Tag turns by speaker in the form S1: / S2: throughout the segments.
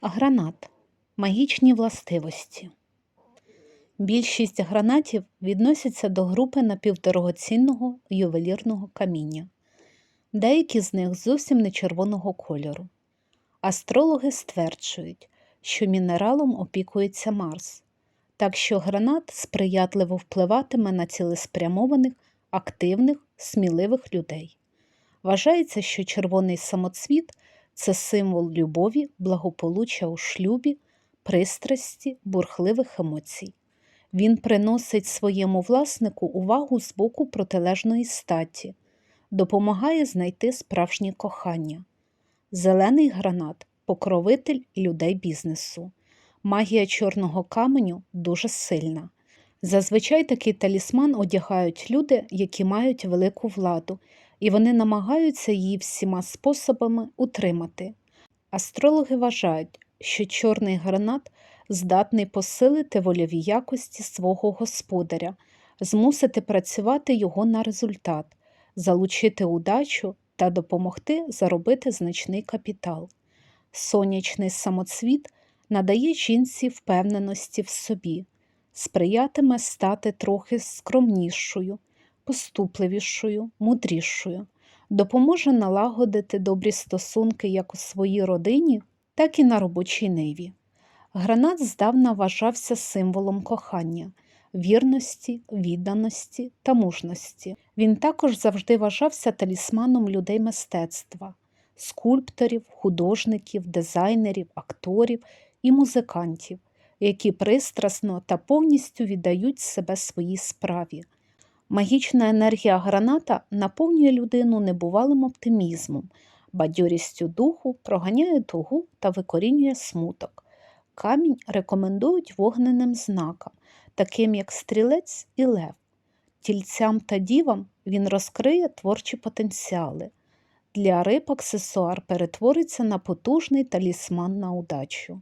S1: Гранат. Магічні властивості. Більшість гранатів відносяться до групи напівдорогоцінного ювелірного каміння. Деякі з них зовсім не червоного кольору. Астрологи стверджують, що мінералом опікується Марс, так що гранат сприятливо впливатиме на цілеспрямованих, активних, сміливих людей. Вважається, що червоний самоцвіт це символ любові, благополуччя у шлюбі, пристрасті, бурхливих емоцій. Він приносить своєму власнику увагу з боку протилежної статі, допомагає знайти справжнє кохання. Зелений гранат покровитель людей бізнесу. Магія чорного каменю дуже сильна. Зазвичай такий талісман одягають люди, які мають велику владу, і вони намагаються її всіма способами утримати. Астрологи вважають, що чорний гранат здатний посилити вольові якості свого господаря, змусити працювати його на результат, залучити удачу та допомогти заробити значний капітал. Сонячний самоцвіт надає жінці впевненості в собі, сприятиме стати трохи скромнішою, поступливішою, мудрішою, допоможе налагодити добрі стосунки як у своїй родині, так і на робочій ниві. Гранат здавна вважався символом кохання, вірності, відданості та мужності. Він також завжди вважався талісманом людей мистецтва, скульпторів, художників, дизайнерів, акторів і музикантів, які пристрасно та повністю віддають себе своїй справі. Магічна енергія граната наповнює людину небувалим оптимізмом, бадьорістю духу, проганяє тугу та викорінює смуток. Камінь рекомендують вогненим знакам, таким як стрілець і лев. Тільцям та дівам він розкриє творчі потенціали. Для риб аксесуар перетвориться на потужний талісман на удачу.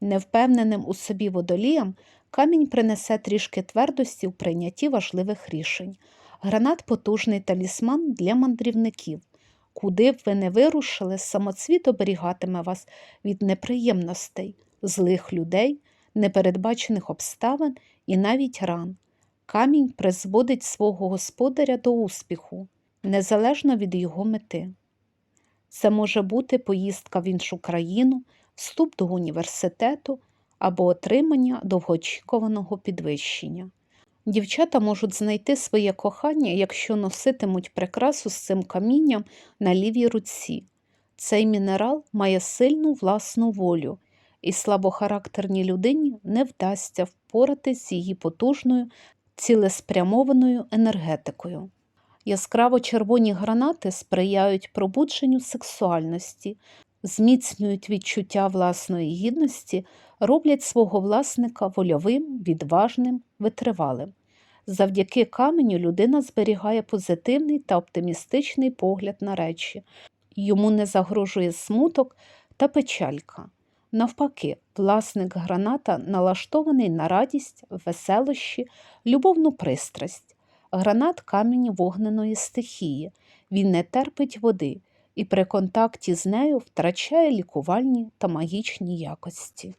S1: Невпевненим у собі водоліям камінь принесе трішки твердості в прийнятті важливих рішень. Гранат потужний талісман для мандрівників. Куди б ви не вирушили, самоцвіт оберігатиме вас від неприємностей, злих людей, непередбачених обставин і навіть ран. Камінь призводить свого господаря до успіху, незалежно від його мети. Це може бути поїздка в іншу країну, вступ до університету або отримання довгоочікуваного підвищення. Дівчата можуть знайти своє кохання, якщо носитимуть прикрасу з цим камінням на лівій руці. Цей мінерал має сильну власну волю, і слабохарактерній людині не вдасться впоратись з її потужною, цілеспрямованою енергетикою. Яскраво червоні гранати сприяють пробудженню сексуальності, зміцнюють відчуття власної гідності, роблять свого власника вольовим, відважним, витривалим. Завдяки каменю людина зберігає позитивний та оптимістичний погляд на речі, йому не загрожує смуток та печалька. Навпаки, власник граната налаштований на радість, веселощі, любовну пристрасть. Гранат камінь вогненої стихії, він не терпить води і при контакті з нею втрачає лікувальні та магічні якості.